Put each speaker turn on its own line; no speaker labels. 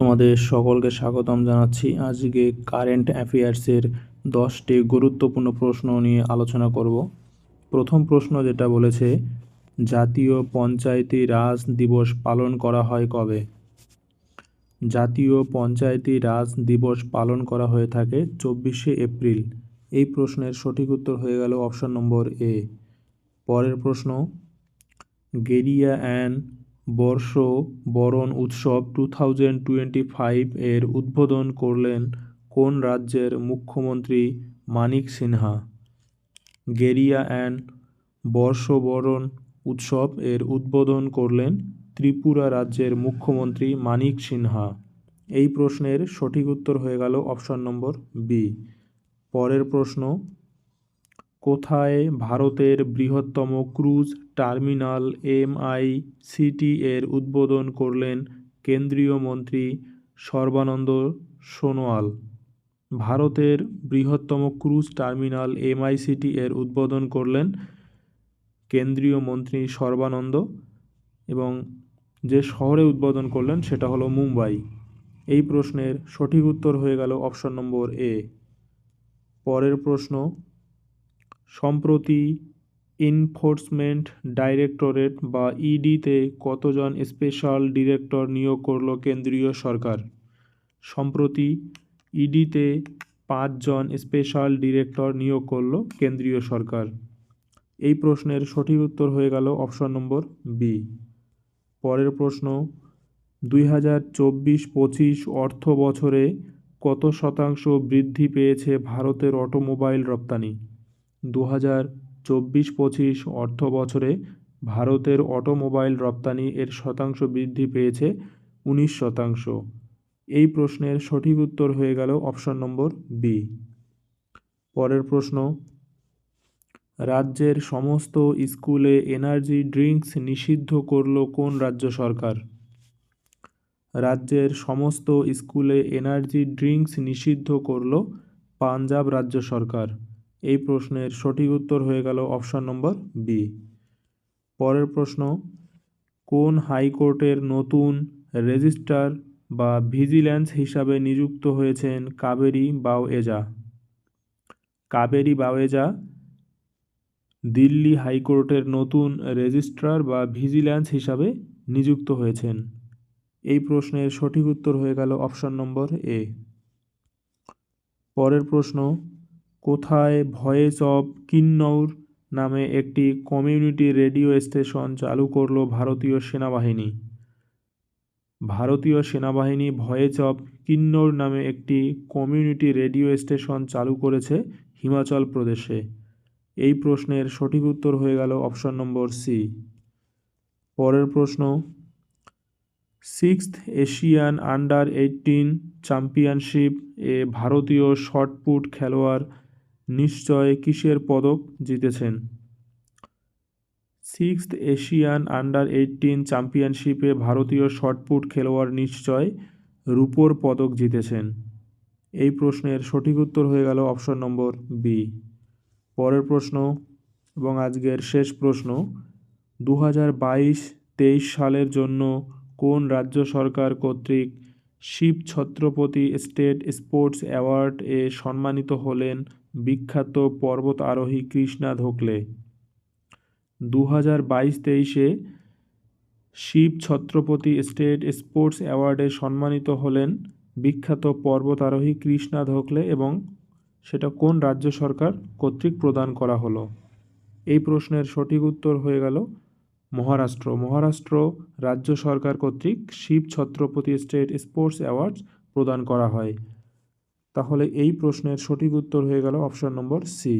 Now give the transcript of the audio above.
তোমাদের সকলকে স্বাগতম জানাচ্ছি। আজকে কারেন্ট অ্যাফেয়ার্সের দশটি গুরুত্বপূর্ণ প্রশ্ন নিয়ে আলোচনা করব। প্রথম প্রশ্ন যেটা বলেছে, জাতীয় পঞ্চায়েতি রাজ দিবস পালন করা হয় কবে? জাতীয় পঞ্চায়েতি রাজ দিবস পালন করা হয়ে থাকে চব্বিশে এপ্রিল। এই প্রশ্নের সঠিক উত্তর হয়ে গেল অপশন নম্বর এ। পরের প্রশ্ন, গেরিয়া অ্যান্ড বর্ষ বরণ উৎসব টু থাউজেন্ড টোয়েন্টি ফাইভ এর উদ্বোধন করলেন কোন রাজ্যের মুখ্যমন্ত্রী মানিক সিনহা? গেরিয়া অ্যান্ড বর্ষবরণ উৎসব এর উদ্বোধন করলেন ত্রিপুরা রাজ্যের মুখ্যমন্ত্রী মানিক সিনহা। এই প্রশ্নের সঠিক উত্তর হয়ে গেল অপশন নম্বর বি। পরের প্রশ্ন কোথায় ভারতের বৃহত্তম ক্রুজ টার্মিনাল এমআই সিটি এর উদ্বোধন করলেন কেন্দ্রীয় মন্ত্রী সর্বানন্দ সোনোয়াল? ভারতের বৃহত্তম ক্রুজ টার্মিনাল এমআইসিটি এর উদ্বোধন করলেন কেন্দ্রীয় মন্ত্রী সর্বানন্দ এবং যে শহরে উদ্বোধন করলেন সেটা হলো মুম্বাই। এই প্রশ্নের সঠিক উত্তর হয়ে গেল অপশন নম্বর এ। পরের প্রশ্ন সম্প্রতি এনফোর্সমেন্ট ডাইরেক্টরেট বা ইডিতে কতজন স্পেশাল ডিরেক্টর নিয়োগ করল কেন্দ্রীয় সরকার? সম্প্রতি ইডিতে পাঁচজন স্পেশাল ডিরেক্টর নিয়োগ করল কেন্দ্রীয় সরকার। এই প্রশ্নের সঠিক উত্তর হয়ে গেল অপশন নম্বর বি। পরের প্রশ্ন, দুই হাজার চব্বিশ পঁচিশ অর্থ বছরে কত শতাংশ বৃদ্ধি পেয়েছে ভারতের অটোমোবাইল রপ্তানি? দু হাজার চব্বিশ পঁচিশ অর্থ বছরে ভারতের অটোমোবাইল রপ্তানি এর শতাংশ বৃদ্ধি পেয়েছে উনিশ শতাংশ। এই প্রশ্নের সঠিক উত্তর হয়ে গেল অপশন নম্বর বি পরের প্রশ্ন, রাজ্যের সমস্ত স্কুলে এনার্জি ড্রিঙ্কস নিষিদ্ধ করল কোন রাজ্য সরকার? রাজ্যের সমস্ত স্কুলে এনার্জি ড্রিঙ্কস নিষিদ্ধ করল পাঞ্জাব রাজ্য সরকার। এই প্রশ্নের সঠিক উত্তর হয়ে গেল অপশান নম্বর বি। পরের প্রশ্ন, কোন হাইকোর্টের নতুন রেজিস্ট্রার বা ভিজিল্যান্স হিসাবে নিযুক্ত হয়েছেন কাবেরী বাওয়েজা? কাবেরী বাওয়েজা দিল্লি হাইকোর্টের নতুন রেজিস্ট্রার বা ভিজিল্যান্স হিসাবে নিযুক্ত হয়েছেন? এই প্রশ্নের সঠিক উত্তর হয়ে গেল অপশান নম্বর এ। পরের প্রশ্ন কোথায় ভয়েস অব কিন্নৌর নামে একটি কমিউনিটি রেডিও স্টেশন চালু করল ভারতীয় সেনাবাহিনী। ভারতীয় সেনাবাহিনী ভয়েস অব কিন্নৌর নামে একটি কমিউনিটি রেডিও স্টেশন চালু করেছে হিমাচল প্রদেশে। এই প্রশ্নের সঠিক উত্তর হয়ে গেল অপশন নম্বর সি পরের প্রশ্ন, sixth Asian under eighteen championship এ ভারতীয় শটপুট খেলোয়াড় নিশ্চয় কিসের পদক জিতেছেন? সিক্সথ এশিয়ান আন্ডার এইটিন চ্যাম্পিয়নশিপে ভারতীয় শটপুট খেলোয়াড় নিশ্চয় রূপোর পদক জিতেছেন? এই প্রশ্নের সঠিক উত্তর হয়ে গেল অপশন নম্বর বি পরের প্রশ্ন এবং আজকের শেষ প্রশ্ন দু হাজার বাইশ তেইশ সালের জন্য কোন রাজ্য সরকার কর্তৃক Shiv Chhatrapati state sports award এ সম্মানিত হলেন বিখ্যাত পর্বত আরোহী কৃষ্ণা ধোকলে। দু হাজার বাইশ তেইশে শিব ছত্রপতি স্টেট স্পোর্টস অ্যাওয়ার্ডে সম্মানিত হলেন বিখ্যাত পর্বত আরোহী কৃষ্ণা ধোকলে এবং সেটা কোন রাজ্য সরকার কর্তৃক প্রদান করা হলো? এই প্রশ্নের সঠিক উত্তর হয়ে গেল মহারাষ্ট্র। মহারাষ্ট্র রাজ্য সরকার কর্তৃক Shiv Chhatrapati state sports awards প্রদান করা হয়। তাহলে এই প্রশ্নের সঠিক উত্তর হয়ে গেল অপশন নম্বর সি।